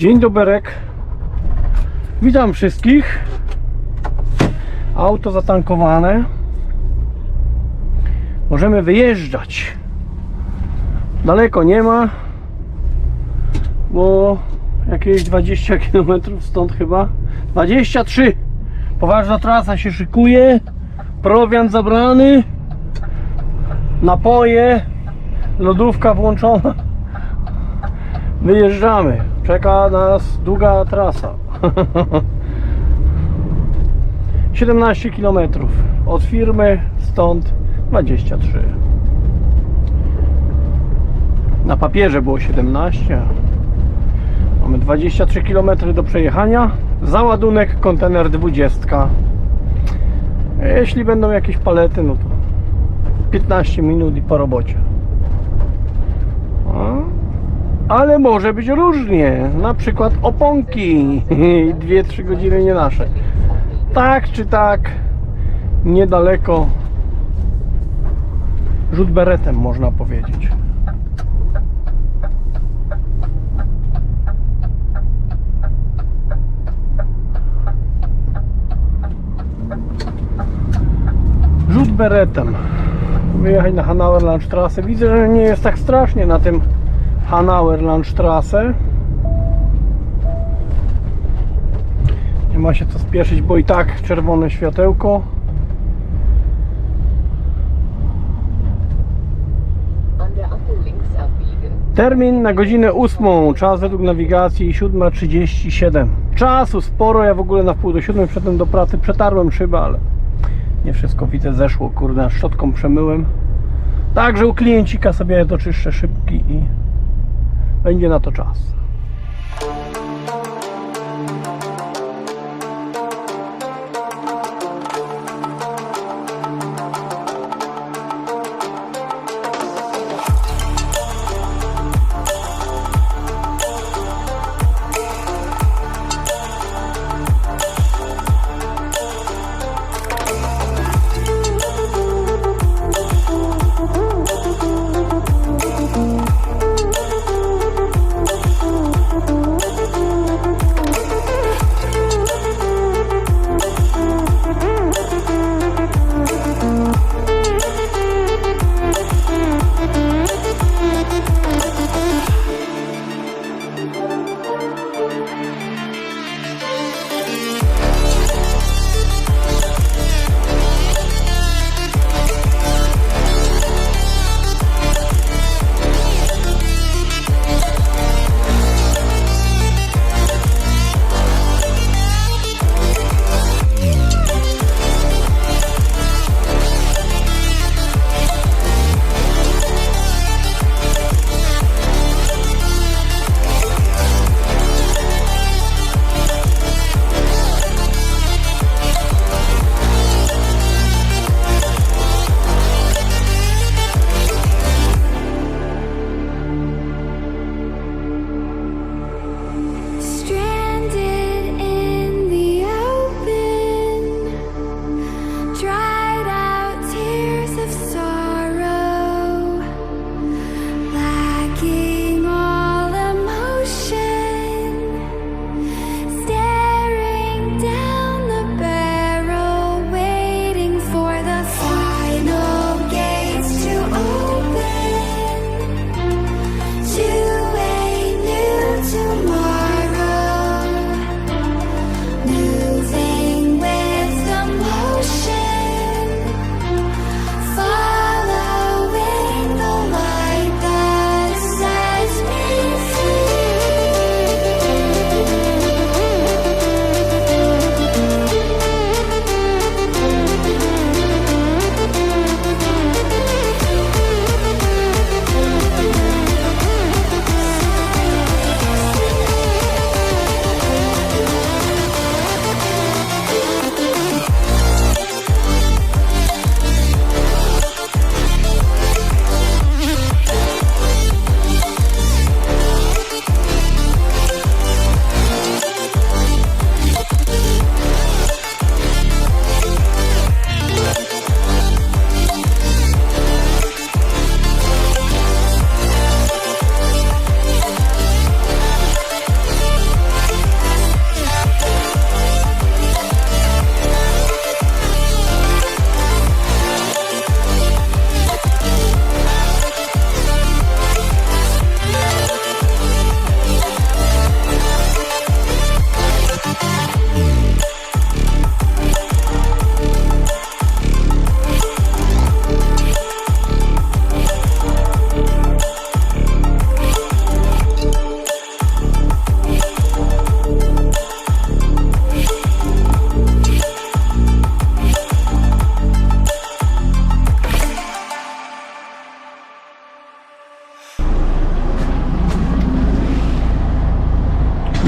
Dzień doberek. Witam wszystkich. Auto zatankowane. Możemy wyjeżdżać. Daleko nie ma, bo jakieś 20 km stąd chyba. 23. Poważna trasa się szykuje. Prowiant zabrany. Napoje. Lodówka włączona. Wyjeżdżamy. Czeka nas długa trasa. 17 km od firmy, stąd 23. Na papierze było 17. Mamy 23 km do przejechania. Załadunek kontener 20. Jeśli będą jakieś palety, no to 15 minut i po robocie. Ale może być różnie. Na przykład oponki. 2-3 godziny nie nasze. Tak czy tak, niedaleko. Rzut beretem można powiedzieć. Rzut beretem. Wyjechać na Hanauer Landstrasse. Widzę, że nie jest tak strasznie na tym Hanauer Landstrasse. Nie ma się co spieszyć, bo i tak czerwone światełko. Termin na godzinę 8, czas według nawigacji 7.37. Czasu sporo, ja w ogóle na wpół do 7 przedtem do pracy przetarłem szybę, ale nie wszystko widzę zeszło, kurde, szczotką przemyłem. Także u kliencika sobie doczyszczę szybki i będzie na to czas.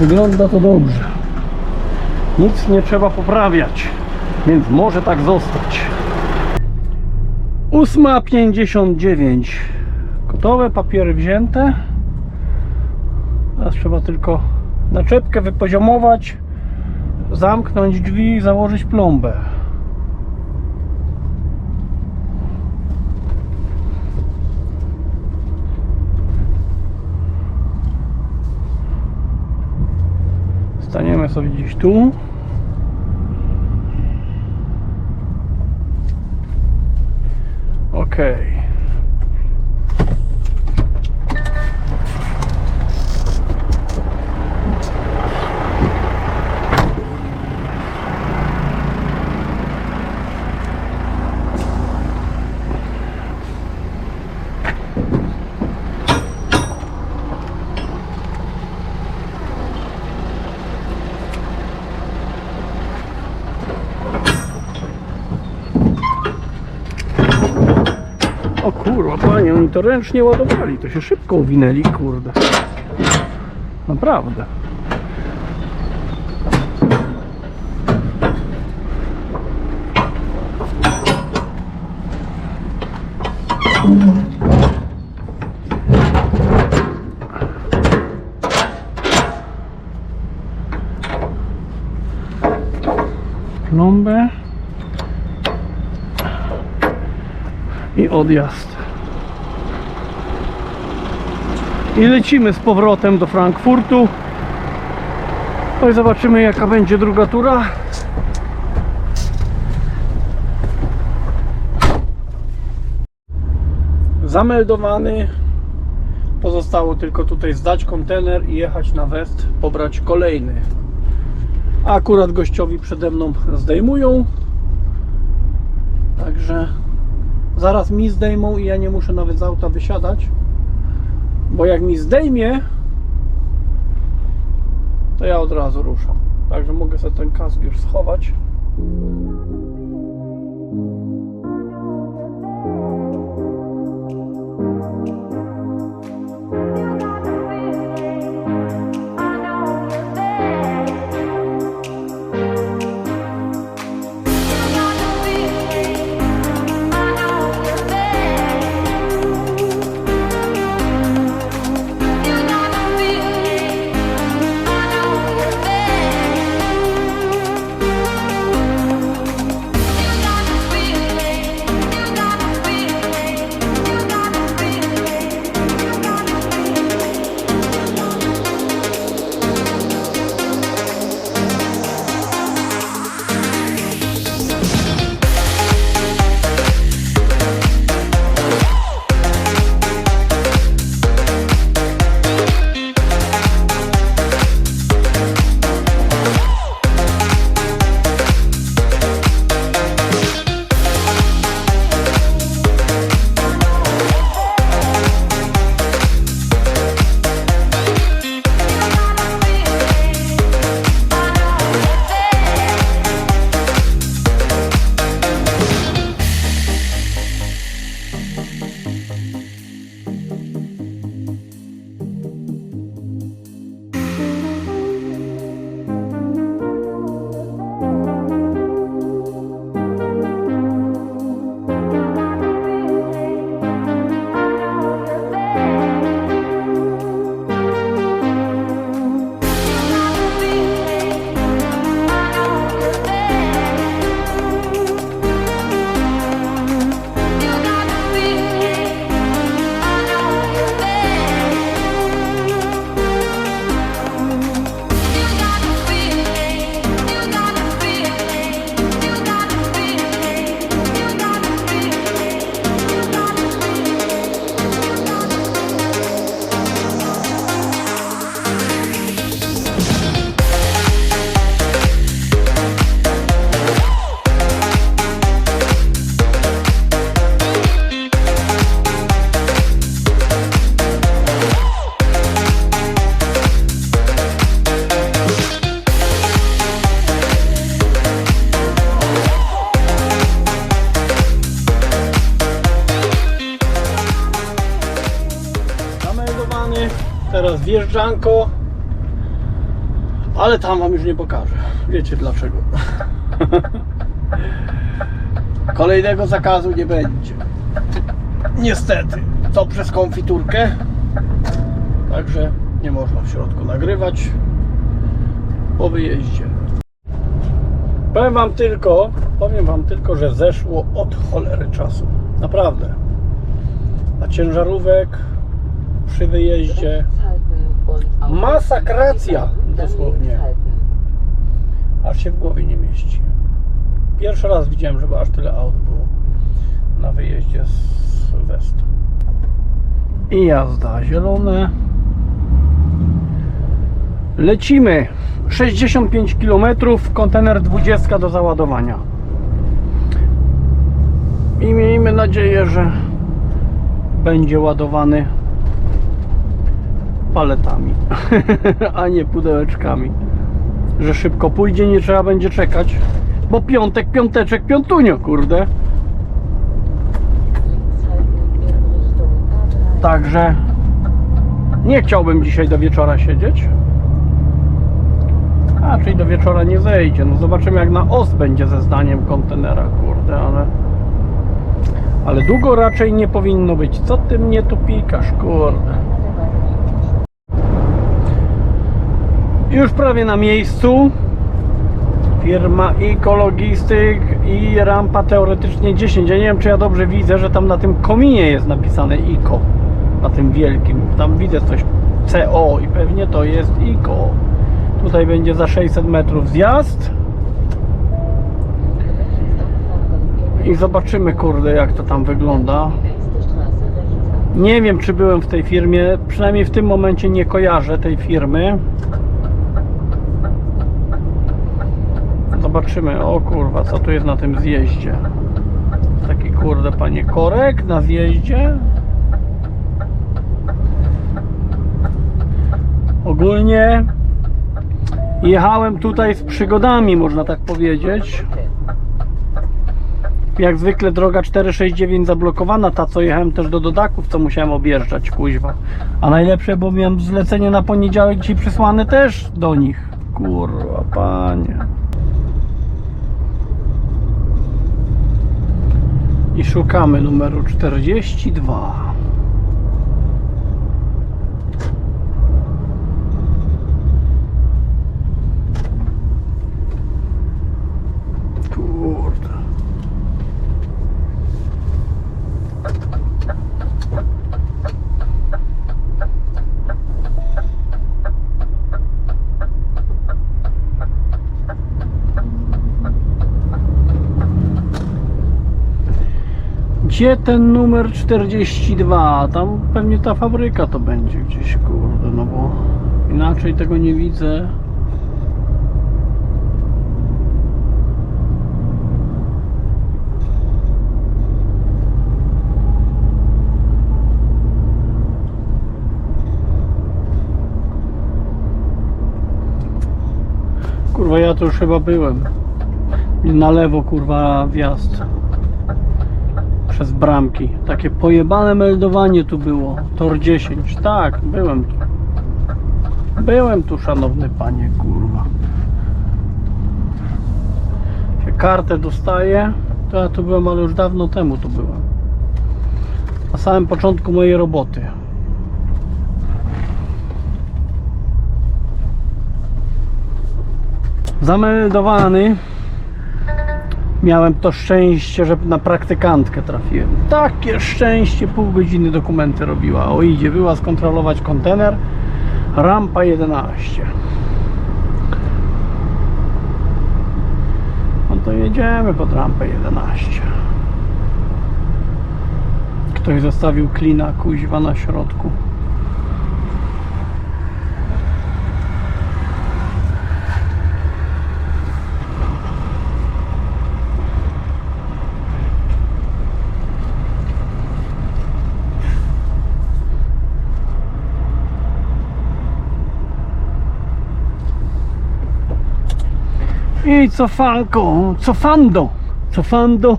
Wygląda to dobrze. Nic nie trzeba poprawiać, więc może tak zostać. 8.59 Gotowe, papiery wzięte. Teraz trzeba tylko naczepkę wypoziomować, zamknąć drzwi i założyć plombę. Sobie gdzieś tu. Okej. O kurwa, panie, oni to ręcznie ładowali, to się szybko uwinęli, kurde. Naprawdę. Plombę. I odjazd. I lecimy z powrotem do Frankfurtu. No i zobaczymy jaka będzie druga tura. Zameldowany. Pozostało tylko tutaj zdać kontener i jechać na West, pobrać kolejny. A akurat gościowi przede mną zdejmują. Także zaraz mi zdejmą i ja nie muszę nawet z auta wysiadać. Bo jak mi zdejmie, to ja od razu ruszam. Także mogę sobie ten kask już schować. Zameldowany. Teraz wjeżdżanko. Ale tam wam już nie pokażę. Wiecie dlaczego. Kolejnego zakazu nie będzie. Niestety. To przez konfiturkę. Także nie można w środku nagrywać po wyjeździe. Powiem wam tylko, powiem wam tylko, że zeszło od cholery czasu. Naprawdę. A ciężarówek przy wyjeździe Masakracja, dosłownie. aż się w głowie nie mieści. Pierwszy raz widziałem, żeby aż tyle aut było na wyjeździe z Sylwestra. I jazda zielone. Lecimy. 65 km, kontener 20 do załadowania. I miejmy nadzieję, że będzie ładowany paletami, a nie pudełeczkami że szybko pójdzie, nie trzeba będzie czekać. Bo piątek, piąteczek, piątunio, kurde. Links halten in Richtung A3. Także nie chciałbym dzisiaj do wieczora siedzieć. A, czyli do wieczora nie zejdzie. No zobaczymy jak na os będzie ze zdaniem kontenera, kurde, ale... Ale długo raczej nie powinno być. Co ty mnie tu pikasz, kurde? Już prawie na miejscu. Firma Eco Logistyk i rampa teoretycznie 10. Ja nie wiem, czy ja dobrze widzę, że tam na tym kominie jest napisane Eco. Na tym wielkim. Tam widzę coś CO i pewnie to jest Eco. Tutaj będzie za 600 metrów zjazd. I zobaczymy, kurde, jak to tam wygląda. Nie wiem, czy byłem w tej firmie. Przynajmniej w tym momencie nie kojarzę tej firmy. Zobaczymy. O kurwa, co tu jest na tym zjeździe? Taki kurde, panie korek na zjeździe. Ogólnie jechałem tutaj z przygodami, można tak powiedzieć. Jak zwykle droga 469 zablokowana, ta co jechałem też do dodaków, co musiałem objeżdżać, kuźwa. A najlepsze, bo miałem zlecenie na poniedziałek dzisiaj przysłane też do nich. Kurwa, panie. I szukamy numeru 42. Kurde. Gdzie ten numer 42? Tam pewnie ta fabryka to będzie gdzieś, kurde, no bo inaczej tego nie widzę. Kurwa, ja tu już chyba byłem. Na lewo, kurwa, wjazd przez bramki. Takie pojebane meldowanie tu było. Tor 10. Tak, byłem tu. Byłem tu, szanowny panie, kurwa. Się kartę dostaję. To ja tu byłem, ale już dawno temu tu byłem. Na samym początku mojej roboty. Zameldowany Miałem to szczęście, że na praktykantkę trafiłem. Takie szczęście, pół godziny dokumenty robiła. O idzie, była skontrolować kontener. Rampa 11. No to jedziemy pod rampę 11. Ktoś zostawił klina kuźwa na środku. I cofanko, cofando, cofando.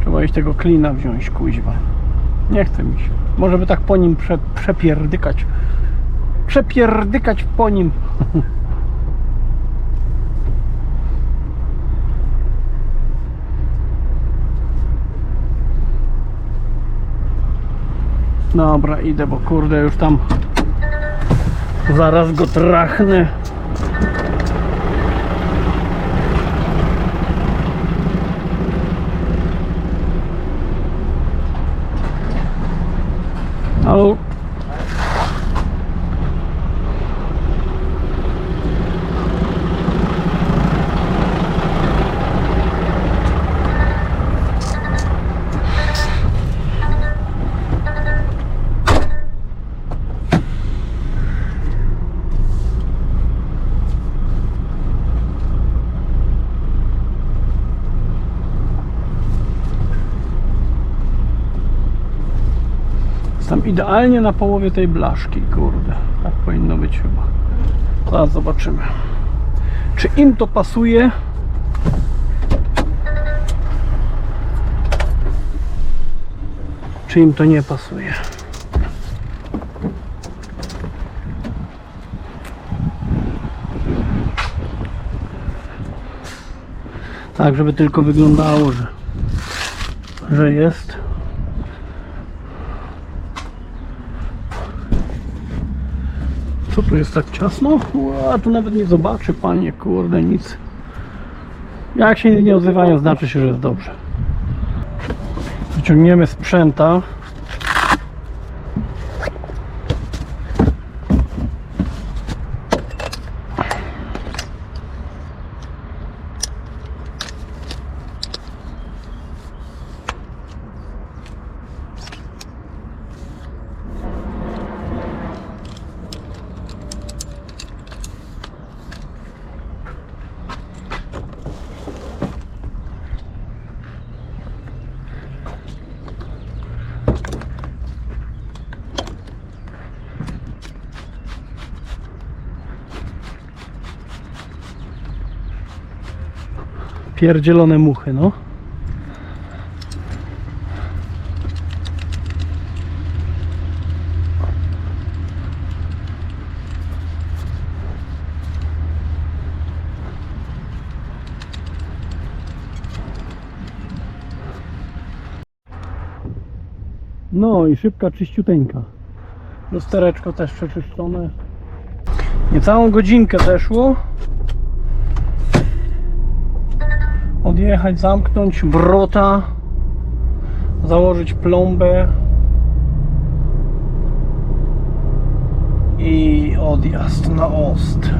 Trzeba iść tego klina wziąć, kuźwa. Nie chce mi się. Może by tak po nim prze, przepierdykać. Przepierdykać po nim. Dobra, idę, bo kurde już tam zaraz go trachnę. Halo? Jestem idealnie na połowie tej blaszki, kurde. Tak powinno być chyba. Zaraz zobaczymy. Czy im to pasuje? Czy im to nie pasuje? Tak, żeby tylko wyglądało, że, że jest. Co tu jest tak ciasno? A tu nawet nie zobaczy panie, kurde, nic. Jak się nie odzywają, znaczy się, że jest dobrze. Wyciągniemy sprzęta. Pierdzielone muchy, no. No i szybka, czyściuteńka. Lustereczko też przeczyszczone. Niecałą godzinkę zeszło. Odjechać, zamknąć wrota, założyć plombę i odjazd na Ost.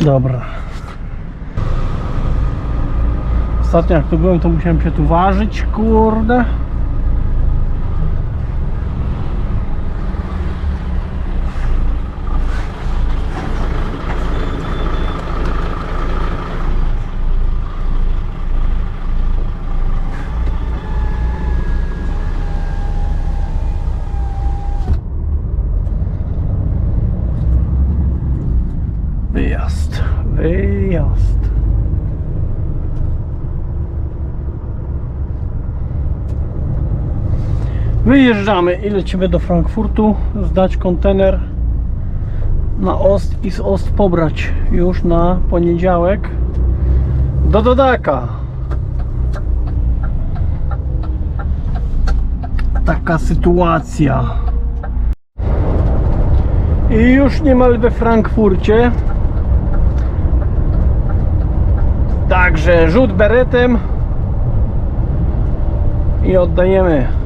Dobra. Ostatnio jak tu byłem, to musiałem się tu ważyć, kurde. Wyjazd, wyjazd. Wyjeżdżamy i lecimy do Frankfurtu, zdać kontener na Ost i z Ost pobrać już na poniedziałek do Dodaka. Taka sytuacja. I już niemal we Frankfurcie. Także rzut beretem i oddajemy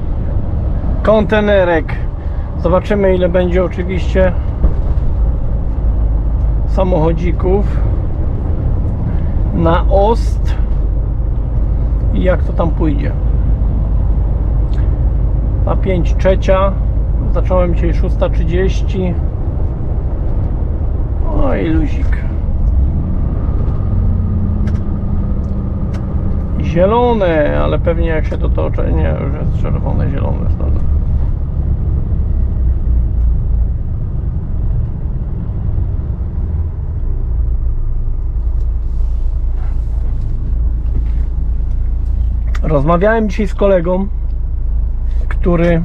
kontenerek. Zobaczymy ile będzie oczywiście samochodzików na Ost i jak to tam pójdzie. Na 5 trzecia. Zacząłem dzisiaj 6.30. O i luzik. Zielone, ale pewnie jak się dotoczę, nie, już jest czerwone, zielone. Rozmawiałem dzisiaj z kolegą, który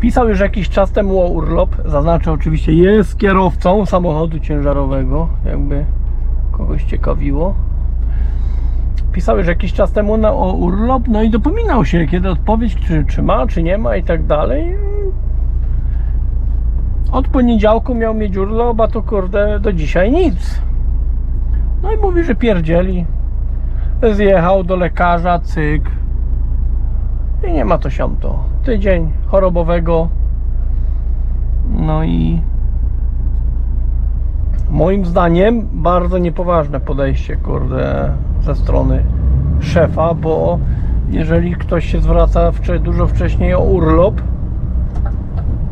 pisał już jakiś czas temu o urlop. Zaznaczę oczywiście, jest kierowcą samochodu ciężarowego, jakby kogoś ciekawiło. Pisał już jakiś czas temu na, o urlop, no i dopominał się, kiedy odpowiedź, czy, czy ma, czy nie ma i tak dalej. Od poniedziałku miał mieć urlop, a to kurde do dzisiaj nic. No i mówi, że pierdzieli. Zjechał do lekarza, cyk. I nie ma to siamto. Tydzień chorobowego. No i moim zdaniem bardzo niepoważne podejście, kurde, ze strony szefa, bo jeżeli ktoś się zwraca dużo wcześniej o urlop,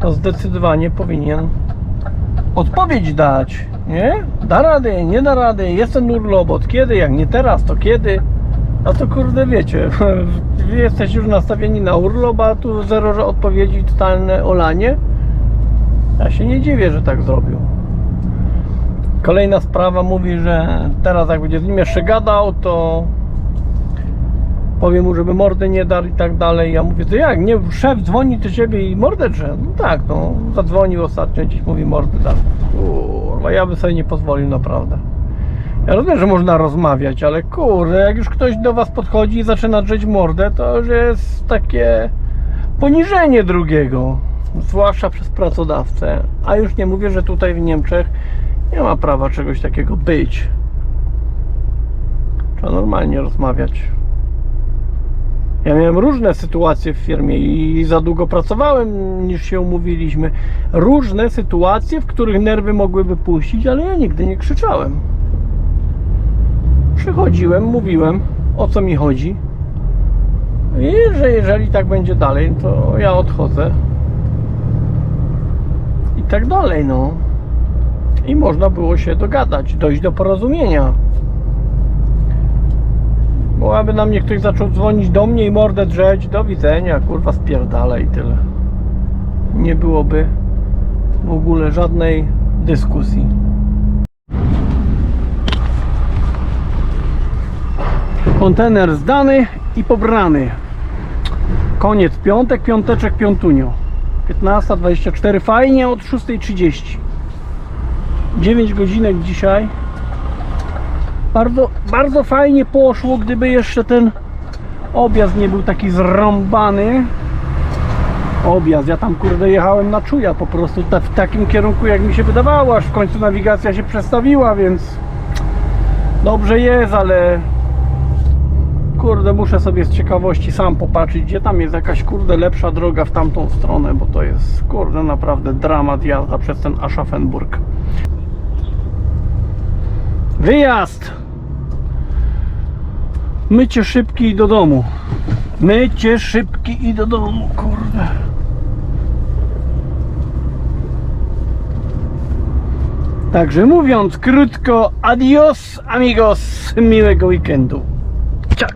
to zdecydowanie powinien odpowiedź dać, nie? Da radę, nie da rady, jest ten urlop, od kiedy, jak nie teraz, to kiedy? A to kurde wiecie, wy jesteście już nastawieni na urlop, a tu zero odpowiedzi, totalne olanie. Ja się nie dziwię, że tak zrobił. Kolejna sprawa mówi, że teraz jak będzie z nim jeszcze gadał, to powiem mu, żeby mordy nie dar i tak dalej. Ja mówię, to jak, nie, szef dzwoni do ciebie i mordę drze? No tak, no, zadzwonił ostatnio, dziś mówi mordę dar. Kurwa, ja bym sobie nie pozwolił naprawdę. Ja rozumiem, że można rozmawiać, ale kurde, jak już ktoś do was podchodzi i zaczyna drzeć mordę, to już jest takie poniżenie drugiego, zwłaszcza przez pracodawcę. A już nie mówię, że tutaj w Niemczech nie ma prawa czegoś takiego być. Trzeba normalnie rozmawiać. Ja miałem różne sytuacje w firmie i za długo pracowałem, niż się umówiliśmy. Różne sytuacje, w których nerwy mogły wypuścić, ale ja nigdy nie krzyczałem. Przychodziłem, mówiłem o co mi chodzi. I że jeżeli tak będzie dalej, to ja odchodzę. I tak dalej, no. I można było się dogadać, dojść do porozumienia. Bo aby na mnie ktoś zaczął dzwonić do mnie i mordę drzeć, do widzenia, kurwa spierdala i tyle. Nie byłoby w ogóle żadnej dyskusji. Kontener zdany i pobrany. Koniec piątek, piąteczek, piątunio. 15.24, fajnie od 6.30. 9 godzinek dzisiaj. Bardzo, bardzo fajnie poszło, gdyby jeszcze ten objazd nie był taki zrąbany. Objazd, ja tam kurde jechałem na czuja po prostu ta, w takim kierunku jak mi się wydawało, aż w końcu nawigacja się przestawiła, więc dobrze jest, ale kurde muszę sobie z ciekawości sam popatrzeć, gdzie tam jest jakaś kurde lepsza droga w tamtą stronę, bo to jest kurde naprawdę dramat jazda przez ten Aschaffenburg. Wyjazd! Mycie szybki i do domu. Mycie szybki i do domu, kurde. Także mówiąc krótko, adios amigos, miłego weekendu. Ciak!